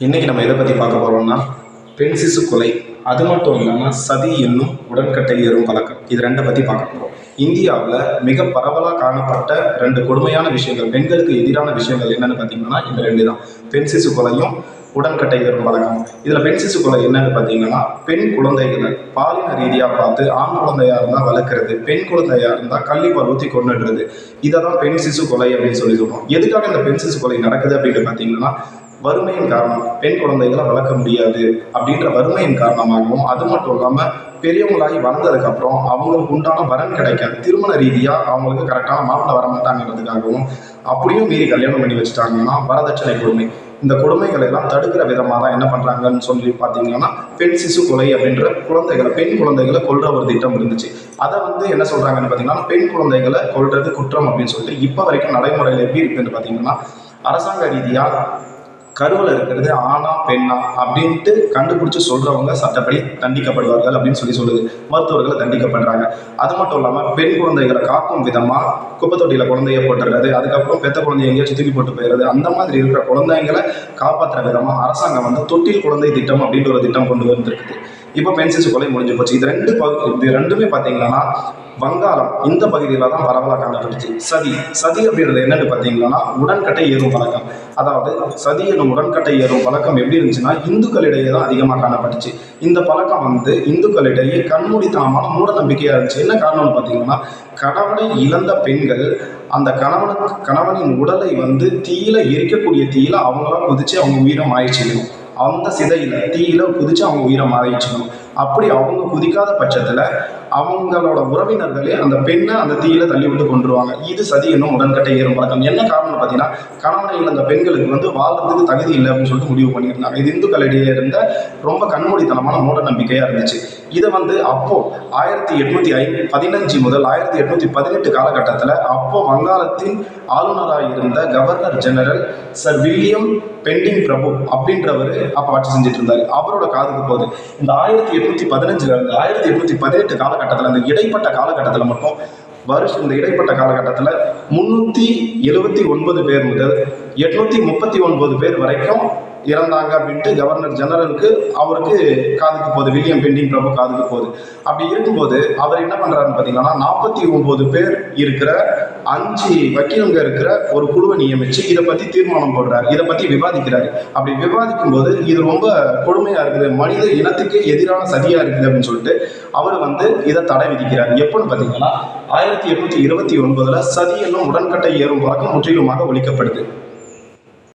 இன்னைக்கு நம்ம எதை பற்றி பார்க்க போகிறோம்னா பெண் சிசு கொலை. அது மட்டும் இல்லாமல் சதி என்னும் உடன்கட்டை ஏறும் பழக்கம். இது ரெண்டை பற்றி பார்க்க போகிறோம் இந்தியாவில் மிக பரவலாக காணப்பட்ட ரெண்டு கொடுமையான விஷயங்கள் பெண்களுக்கு எதிரான விஷயங்கள் என்னென்னு பார்த்தீங்கன்னா இந்த ரெண்டு தான். பெண் சிசு கொலையும் உடன்கட்டை ஏறும் பழக்கம். இதில் பெண் சிசு கொலை என்னன்னு பார்த்தீங்கன்னா பெண் குழந்தைகளை பாலின ரீதியாக பார்த்து ஆண் குழந்தையாக இருந்தால் வளர்க்குறது பெண் குழந்தையாக இருந்தால் கள்ளிப்பால் ஊற்றி கொண்டுடுறது இதை தான் பெண் சிசு கொலை அப்படின்னு சொல்லி சொல்லுவோம் எதுக்காக இந்த பெண் சிசு கொலை நடக்குது அப்படின்னு பார்த்தீங்கன்னா வறுமையின் காரணம். பெண் குழந்தைகளை வளர்க்க முடியாது அப்படின்ற வறுமையின் காரணமாகவும் அது மட்டும் இல்லாமல் பெரியவங்களாகி வளர்ந்ததுக்கப்புறம் அவங்களுக்கு உண்டான வரன் கிடைக்காது. திருமண ரீதியாக அவங்களுக்கு கரெக்டான மாப்பிள்ள வர மாட்டாங்கிறதுக்காகவும் அப்படியும் மீறி கல்யாணம் பண்ணி வச்சுட்டாங்கன்னா வரதட்சணை கொடுமை. இந்த கொடுமைகளை எல்லாம் தடுக்கிற விதமாக தான் என்ன பண்ணுறாங்கன்னு சொல்லி பார்த்தீங்கன்னா பெண் சிசு கொலை அப்படின்ற குழந்தைகளை பெண் குழந்தைகளை கொள்ற ஒரு திட்டம் இருந்துச்சு. அதை வந்து என்ன சொல்கிறாங்கன்னு பார்த்தீங்கன்னா பெண் குழந்தைகளை கொள்றது குற்றம் அப்படின்னு சொல்லிட்டு இப்போ வரைக்கும் நடைமுறையில் எப்படி இருக்குன்னு பார்த்தீங்கன்னா அரசாங்க ரீதியாக கருவில் இருக்கிறது ஆணா பெண்ணா அப்படின்ட்டு கண்டுபிடிச்சு சொல்றவங்க சட்டப்படி தண்டிக்கப்படுவார்கள் அப்படின்னு சொல்லி சொல்லுது. மருத்துவர்களை தண்டிக்கப்படுறாங்க. அது மட்டும் இல்லாமல் பெண் குழந்தைகளை காக்கும் விதமாக குப்பை தொட்டியில் குழந்தைய போட்டுறது அதுக்கப்புறம் பெத்த குழந்தைய எங்கேயாச்சும் தூக்கி போட்டு போயிடுறது அந்த மாதிரி இருக்கிற குழந்தைங்களை காப்பாற்றுற விதமாக அரசாங்கம் வந்து தொட்டில் குழந்தை திட்டம் அப்படின்ற ஒரு திட்டம் கொண்டு வந்திருக்குது. இப்போ பென்சில் கொலை முடிஞ்சு போச்சு. இது ரெண்டு பகு இது ரெண்டுமே பார்த்தீங்கன்னா வங்காளம் இந்த பகுதியில் தான் பரவலாக காணப்பட்டுச்சு சதி. சதி அப்படின்றது என்னன்னு பார்த்தீங்கன்னா உடன்கட்டை ஏறும் பழக்கம். அதாவது சதி என்னும் உடன்கட்டை ஏறும் பழக்கம் எப்படி இருந்துச்சுன்னா இந்துக்களிடையே தான் அதிகமாக காணப்பட்டுச்சு. இந்த பழக்கம் வந்து இந்துக்களிடையே கண்மூடித்தனமான மூட நம்பிக்கையாக இருந்துச்சு. என்ன காரணம்னு பார்த்தீங்கன்னா கணவனை இழந்த பெண்கள் அந்த கணவனுக்கு கணவனின் உடலை வந்து தீயில எரிக்கக்கூடிய தீயில அவங்களாம் குதிச்சு அவங்க உயிரம் ஆயிடுச்சு அந்த சிதையில் தீயில குதிச்சு அவங்க உயிரை மாறிச்சுக்கணும் அப்படி அவங்க குதிக்காத பட்சத்தில் அவங்களோட உறவினர்களே அந்த பெண்ணை அந்த தீயில தள்ளி விட்டு கொண்டுருவாங்க இது சதி என்னும் உடன்கட்டை ஏறும் பழக்கம் என்ன காரணம் பார்த்தீங்கன்னா கணவனை இழந்த பெண்களுக்கு வந்து வாழ்றதுக்கு தகுதி இல்லை அப்படின்னு சொல்லிட்டு முடிவு பண்ணியிருந்தாங்க. இது இந்துக்களிடையே இருந்த ரொம்ப கண்மூடித்தனமான மூட நம்பிக்கையாக இருந்துச்சு. இதை வந்து அப்போ ஆயிரத்தி எட்நூத்தி ஐ பதினஞ்சு முதல் ஆயிரத்தி எட்நூத்தி பதினெட்டு காலகட்டத்தில் அப்போ வங்காளத்தின் ஆளுநராக இருந்த governor general sir William Bentinck பிரபு அப்படின்றவர் அப்போ ஆட்சி செஞ்சுட்டு இருந்தார். அவரோட காதுக்கு போகுது. இந்த ஆயிரத்தி எட்நூத்தி பதினஞ்சுல இருந்து ஆயிரத்தி எட்நூத்தி பதினெட்டு காலகட்டத்தில் அந்த இடைப்பட்ட காலகட்டத்தில் மட்டும் வருஷம் இந்த இடைப்பட்ட காலகட்டத்தில் முந்நூற்றி எழுபத்தி ஒன்பது பேர் முதல் எட்நூற்றி முப்பத்தி ஒன்பது பேர் வரைக்கும் இறந்தாங்க அப்படின்ட்டு கவர்னர் ஜெனரலுக்கு அவருக்கு காதுக்கு போகுது. வில்லியம் பெண்டிங் பிரபு காதுக்கு போகுது. அப்படி இருக்கும்போது அவர் என்ன பண்ணுறாருன்னு பார்த்தீங்கன்னா நாற்பத்தி ஒன்பது பேர் இருக்கிற அஞ்சு வக்கீலுங்க இருக்கிற ஒரு குழுவை நியமிச்சு இதை பற்றி தீர்மானம் போடுறாரு. இதை பற்றி விவாதிக்கிறாரு. அப்படி விவாதிக்கும் போது இது ரொம்ப கொடுமையாக இருக்குது. மனித இனத்துக்கு எதிரான சதியாக இருக்குது அப்படின்னு சொல்லிட்டு அவர் வந்து இதை தடை விதிக்கிறார். எப்போன்னு பார்த்தீங்கன்னா ஆயிரத்தி எட்நூத்தி இருபத்தி ஒன்பதுல சதி என்னும் உடன்கட்டை ஏறும் பழக்கம் முற்றிலுமாக ஒழிக்கப்படுது.